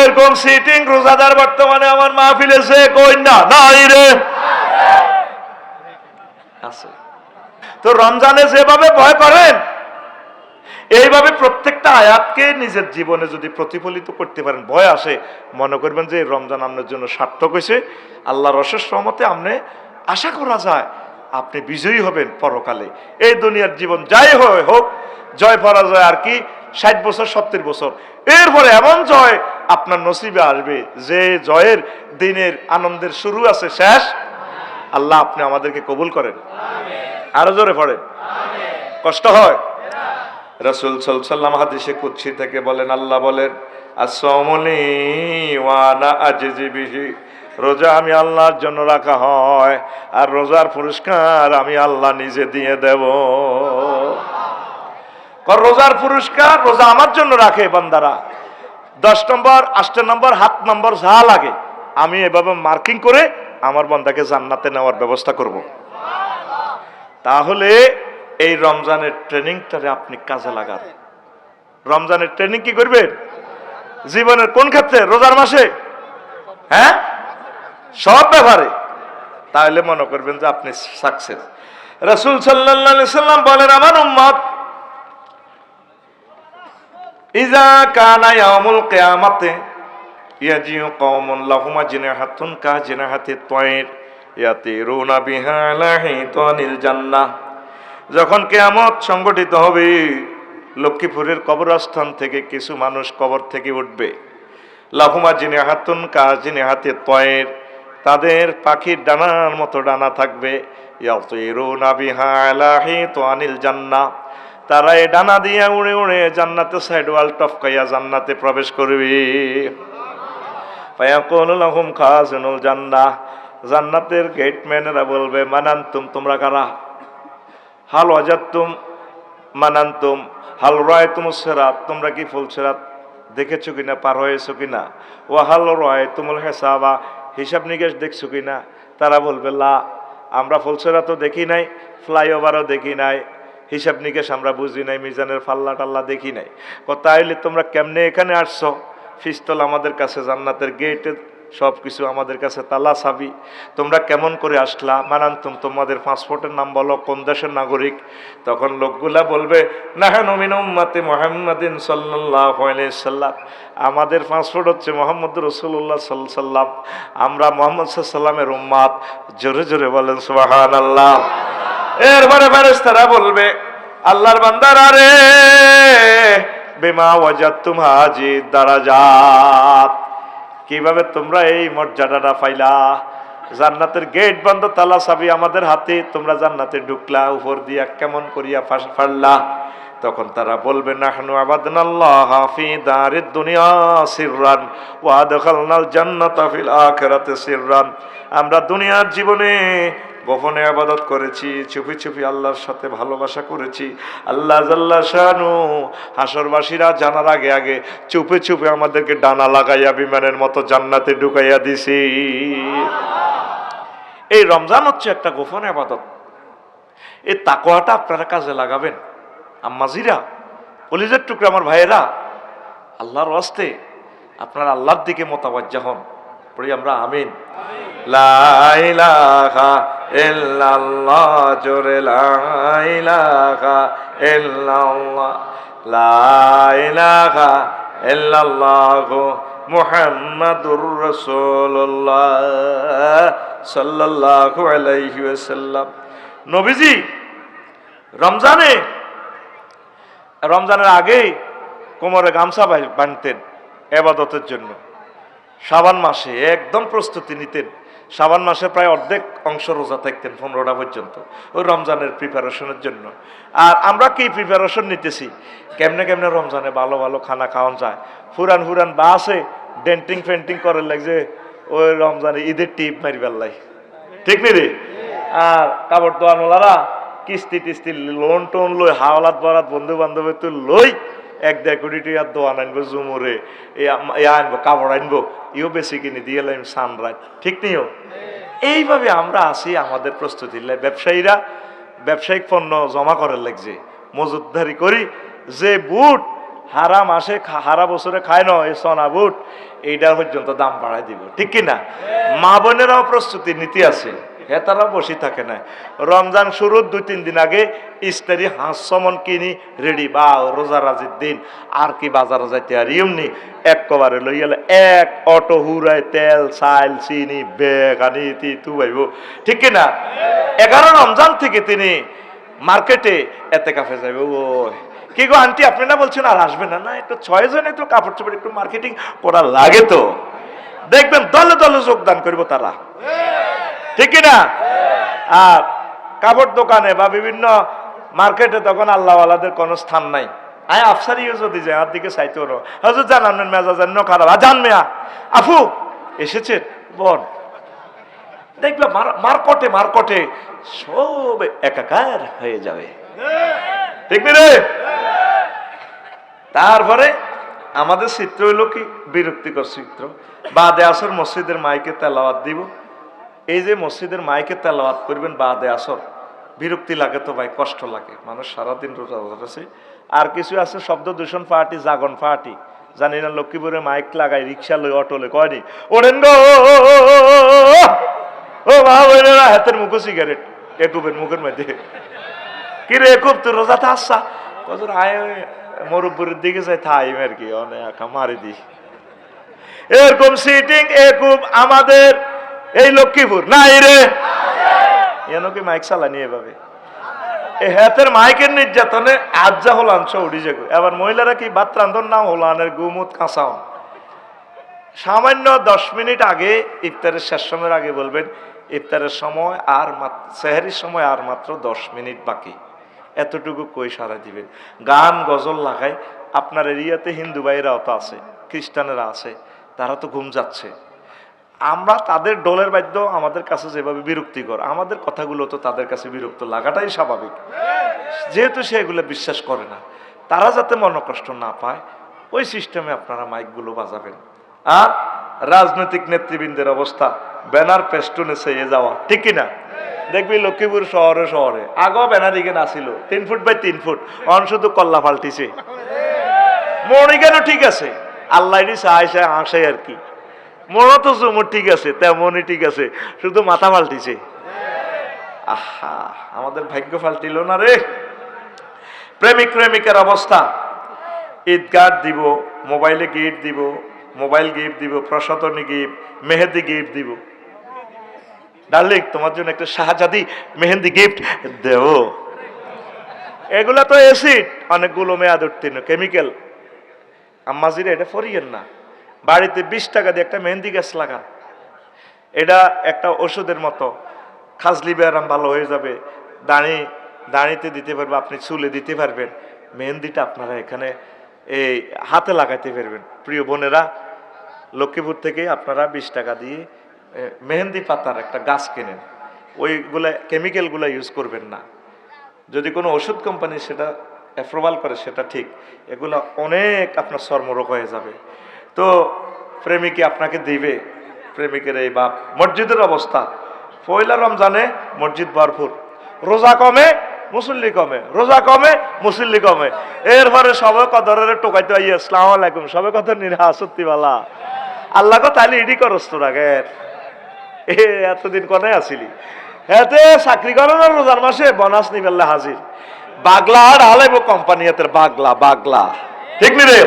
এরকম সিটিং রোজাদার বর্তমানে আমার মাহফিলে সে কই না? নাই রে। আছে। তো রমজানে যেভাবে ভয় করেন, এইভাবে প্রত্যেকটা আয়াতকে নিজের জীবনে যদি প্রতিফলিত করতে পারেন, ভয় আসে। মনে করবেন যে রমজান আপনার জন্য সার্থক হয়েছে। আল্লাহর অশেষ রহমতে আপনি, আশা করা যায় আপনি বিজয়ী হবেন পরকালে। এই দুনিয়ার জীবন যাই হোক, জয় পরাজয় আর কি। ষাট বছর, সত্তর বছর। এরপরে এমন জয় আপনার নসিবে আসবে যে জয়ের দিনের আনন্দের শুরু আছে, শেষ। আল্লাহ আপনি আমাদেরকে কবুল করেন। আরও জোরে পড়েন। কষ্ট হয়? রসুল সাল্লাম হাদিসে কুচ্ছি থেকে বলেন, আল্লাহ বলেন রোজা আমি আল্লাহর জন্য রাখা হয়, আর রোজার পুরস্কার আমি আল্লাহ নিজে দিয়ে দেব। রোজার পুরস্কার, রোজা আমার জন্য রাখে বান্দারা। দশ নম্বর আষ্ট নম্বর, হাত নম্বর যা লাগে, আমি এভাবে মার্কিং করে আমার বন্দাকে জান্নাতে নেওয়ার ব্যবস্থা করব। তাহলে এই রমজানের ট্রেনিংটারে আপনি কাজে লাগান। রমজানের ট্রেনিং কি করবেন? জীবনের কোন ক্ষেত্রে? রোজার মাসে? হ্যাঁ? সব ব্যাপারে। তাহলে মনে করবেন যে আপনি সাকসেস রসুল সাল্লাহ সাল্লাম বলেন, আমার উম্মত ইজা লাহুমা কা যখন কেয়ামত সংগঠিত হবে, লক্ষ্মীপুরের কবরস্থান থেকে কিছু মানুষ কবর থেকে উঠবে। লাহুমা জিনে হাতুন কা জিনে হাতে তয়ের তাদের পাখির ডানার মতো ডানা থাকবে। ইয়াতিরুনা বিহা আলা হিতানিল জান্নাহ তারা এই ডানা দিয়ে উড়ে উড়ে জান্নাতে সাইড ওয়াল টপকাইয়া জান্নাতে প্রবেশ করবে। ফায়াকুল লাহুম খাজিনুল জান্নাহ জান্নাতের গেটম্যানেরা বলবে, মানান্তুম, তোমরা কারা? হাল অজাত্তুম মানান্তুম। হাল রয় তুম সেরাত, তোমরা কি ফুল সেরাত দেখেছ কিনা, পার হয়েছো কিনা? ও হাল রয় তুমুল হেসাবা, হিসাব নিকেশ দেখছ কিনা? তারা বলবে, লা, আমরা ফুলসেরা তো দেখি নাই, ফ্লাইওভারও দেখি নাই। হিসাব নিকেশ আমরা বুঝি নাই, মিজানের ফাল্লা টাল্লা দেখি নাই। তাইলে তোমরা কেমনে এখানে আসছো? ফিস্তল আমাদের কাছে, জান্নাতের গেটে সব কিছু আমাদের কাছে তালা সাবি তোমরা কেমন করে আসলা? মানান্তুম, তোমাদের পাসপোর্টের নাম বলো, কোন দেশের নাগরিক? তখন লোকগুলা বলবে আমাদের পাসপোর্ট হচ্ছে মোহাম্মদ রসুল্লাহ সাল্লাম। আমরা মোহাম্মদ সাল্লামের উম্মাদ। জোরে জোরে বলেন সুবাহান আল্লাহ এরপরে ফেরেস্তারা বলবে, আল্লাহর বান্দার আরে বেমা ওয়াজাত তুম হাজি দারাজাত। কীভাবে তোমরা এই মর্যাদাটা পাইলা? জান্নাতের গেট বন্ধ, তালা চাবি আমাদের হাতে, তোমরা জান্নাতে ঢুকলা, উপর দিয়া কেমন করিয়া ফাঁস ফাড়লা? তখন তারা বলবে, নাহনু আবাদনাল্লাহ ফি দারিদ দুনিয়া সিররান, ওয়া আদখালনাল জান্নাতা ফিল আখিরাতি সিররান। আমরা দুনিয়ার জীবনে গোপনে আবাদত করেছি, চুপি চুপি আল্লাহর সাথে ভালোবাসা করেছি। আল্লাহ জাল্লা শানু হাসরবাসীরা জানার আগে আগে চুপে চুপে আমাদেরকে ডানা লাগাইয়া বিমানের মতো জান্নাতে ঢুকাইয়া দিছি। এই রমজান হচ্ছে একটা গোপন আবাদত। এই তাকোয়াটা আপনারা কাজে লাগাবেন। আম্মাজিরা কলিজের টুকরা আমার ভাইয়েরা, আল্লাহর ওয়াস্তে আপনারা আল্লাহর দিকে মোতাবাজ্জা হন। পড়ি আমরা আমিন। লাইলাহা ইল্লাল্লাহ, জোরে লাইলাহা ইল্লাল্লাহ লাইলাহা ইল্লাল্লাহ মুহাম্মাদুর রাসূলুল্লাহ সাল্লাল্লাহু আলাইহি ওয়াসাল্লাম। নবীজি, রমজানে, রমজানের আগেই কোমরে গামছা বাঁধতেন এবাদতের জন্য। শাবান মাসে একদম প্রস্তুতি নিতেন। শাবান মাসে প্রায় অর্ধেক অংশ রোজা থাকতেন পনেরোটা পর্যন্ত, ওই রমজানের প্রিপারেশনের জন্য। আর আমরা কি প্রিপারেশন নিতেছি? কেমনে কেমনে রমজানে ভালো ভালো খানা খাওয়ান যায়। ফুরান ফুরান বাসে ডেন্টিং ফেন্টিং করে লাগছে, ওই রমজানে ঈদের টিপ মারি বেল্লাই ঠিক নি রে? আর কাপড় দোয়ানোলারা কিস্তি টিস্তি লোন টোন লই হাওলাত বরাত বন্ধু তো লই এক দেড় কোটি টাকার দোয়ান আনব জুমুরে আনব, কাপড় আনব, ইও বেশি কিনে দিয়ে এলাম সানরাইজ ঠিক নিও? এইভাবে আমরা আসি আমাদের প্রস্তুতি। ব্যবসায়ীরা ব্যবসায়িক পণ্য জমা করার লাগছে। মজুতদারি করি, যে বুট হারা মাসে হারা বছরে খায় না এই সোনা বুট এইটা পর্যন্ত দাম বাড়াই দিব। ঠিক কি না মা বোনেরাও প্রস্তুতি নীতি আছে। হ্যাঁ তারা বসে থাকে না। রমজান শুরুর দুই, তিন দিন আগে ইস্তারি হাঁস সমন কিনি, রেডি বা রোজা রাজির দিন। আর কি বাজারে যাইতে আর এমনি এক কবারে লই গেলে এক অটো হুরাই তেল, চাইল, চিনি, বেগ, আনি, তি, তু ভাইব ঠিক কি না এগারো রমজান থেকে তিনি মার্কেটে এতে কাফে যাইব। ও, কি গো আন্টি, আপনি না বলছেন আর আসবেন না? না, একটু ছয় জন একটু কাপড় চোপড় একটু মার্কেটিং করা লাগে তো। দেখবেন দলে দলে যোগদান করব তারা। ঠিক না আর কাপড় দোকানে বা বিভিন্ন মার্কেটে তখন আল্লাহওয়ালাদের কোনো স্থান নাই। আয় আফসারিও যদি যায়, আর দিকে চাইতে হলো হজুর জানান মেজা জান্ন খারাপ। আর জান মেয়া, আফু এসেছে বল। দেখবে মার- মার্কটে মার্কটে সব একাকার হয়ে যাবে। দেখবি রে তারপরে আমাদের চিত্র হইল কি? বিরক্তিকর চিত্র। বাদে আসর মসজিদের মাইকে তেলাওয়াত দিব। এই যে মসজিদের মাইকে তেলাওয়াত করবেন বাদে আসর, বিরক্তি লাগে তো ভাই, কষ্ট লাগে। মানুষ সারাদিন রোজা আছে আর কিছু আছে, শব্দ দূষণ পার্টি জাগন পার্টি জানি না, লক্ষ্মীপুরে মাইক লাগাই রিক্সা লই অটো লই কয়নি ওরেন ও মা হাতের মুখো সিগারেট একুবের মুখের মধ্যে। কি রে একুব তুই রোজাতে আসছা? কজন আয় মরুপুরের দিকে যাই থাই আর কি, অনেক মারি দি। এরকম সিটিং একুব আমাদের এই লক্ষ্মীপুর। নাই রে। এন কি মাইক চালানি এভাবে। এই হাতের মাইকের নির্যাতনে আজ্জা হলান উড়ি যাগো এবার মহিলারা কি ভাত রান্ধন নাম হলানের গুমুত কাঁচাও? সামান্য দশ মিনিট আগে, ইফতারের শেষ সময়ের আগে বলবেন, ইফতারের সময় আর মাত্র সেহারির সময় আর মাত্র দশ মিনিট বাকি। এতটুকু কই সারা দিবেন? গান, গজল লাগায় আপনার এরিয়াতে হিন্দু ভাইয়েরাও তো আছে, খ্রিস্টানেরা আছে, তারা তো ঘুম যাচ্ছে। আমরা তাদের ডোলের বাদ্য আমাদের কাছে যেভাবে বিরক্তিকর, আমাদের কথাগুলো তো তাদের কাছে বিরক্ত লাগাটাই স্বাভাবিক। যেহেতু সে এগুলো বিশ্বাস করে না, তারা যাতে মনকষ্ট না পায়, ওই সিস্টেমে আপনারা মাইকগুলো বাজাবেন। আর রাজনৈতিক নেতৃবৃন্দের অবস্থা, ব্যানার পেস্টুনে সেয়ে যাওয়া, ঠিক কি না? দেখবি লক্ষ্মীপুর শহরে শহরে আগেও ব্যানার ইগেন আসিল তিন ফুট বাই তিন ফুট, অন শুধু কল্লা পাল্টিছে। মনিকেনও ঠিক আছে আল্লাহ সাহায় সাহায় আসে আর কি। মনে তো জুমুর ঠিক আছে তেমনই ঠিক আছে, শুধু মাথা পাল্টিছে। আহা, আমাদের ভাগ্য পাল্টিল না রে। প্রেমিক প্রেমিকের অবস্থা। ঈদগাহ দিব, মোবাইলে গিফট দিব, মোবাইল গিফট দিব প্রসাদনী গিফট মেহেদি গিফট দিব। ডার্লিং, তোমার জন্য একটা শাহজাদি মেহেন্দি গিফট দেও এগুলা তো অ্যাসিড অনেকগুলো মেয়াদ উত্তীর্ণ কেমিক্যাল আম্মাজিরে এটা ফরিয়েন না। বাড়িতে বিশ টাকা দিয়ে একটা মেহেন্দি গাছ লাগান এটা একটা ওষুধের মতো। খাজলি ব্যায়াম ভালো হয়ে যাবে। দাঁড়ি, দাঁড়িতে দিতে পারবে, আপনি চুলে দিতে পারবেন। মেহেন্দিটা আপনারা এখানে এই হাতে লাগাইতে পারবেন। প্রিয় বোনেরা, লক্ষ্মীপুর থেকে আপনারা বিশ টাকা দিয়ে মেহেন্দি পাতার একটা গাছ কেনেন। ওইগুলা কেমিক্যালগুলো ইউজ করবেন না। যদি কোনো ওষুধ কোম্পানি সেটা অ্যাপ্রুভাল করে, সেটা ঠিক। এগুলো অনেক আপনার চর্মরোগ হয়ে যাবে। তো প্রেমিকে আপনাকে দিবে। প্রেমিকের এই বাপ। মসজিদের অবস্থা। পয়লা রমজানে মসজিদ ভরপুর। রোজা কমে, মুসল্লি কমে। রোজা কমে, মুসল্লি কমে। এরপরে সবে কদরের টোকাইতে আই আসসালাম আলাইকুম। সবে কত নিরা সত্যিবালা আল্লাহ কো তাহলে ইডি করস তোর আগের এ, এতদিন কনে আসিলি? এতে চাকরি করে না রোজার মাসে বনাস নিবেল্লা হাজির। বাগলা আর হালাইব কোম্পানি এতে বাগলা বাগলা। ঠিক নি রে?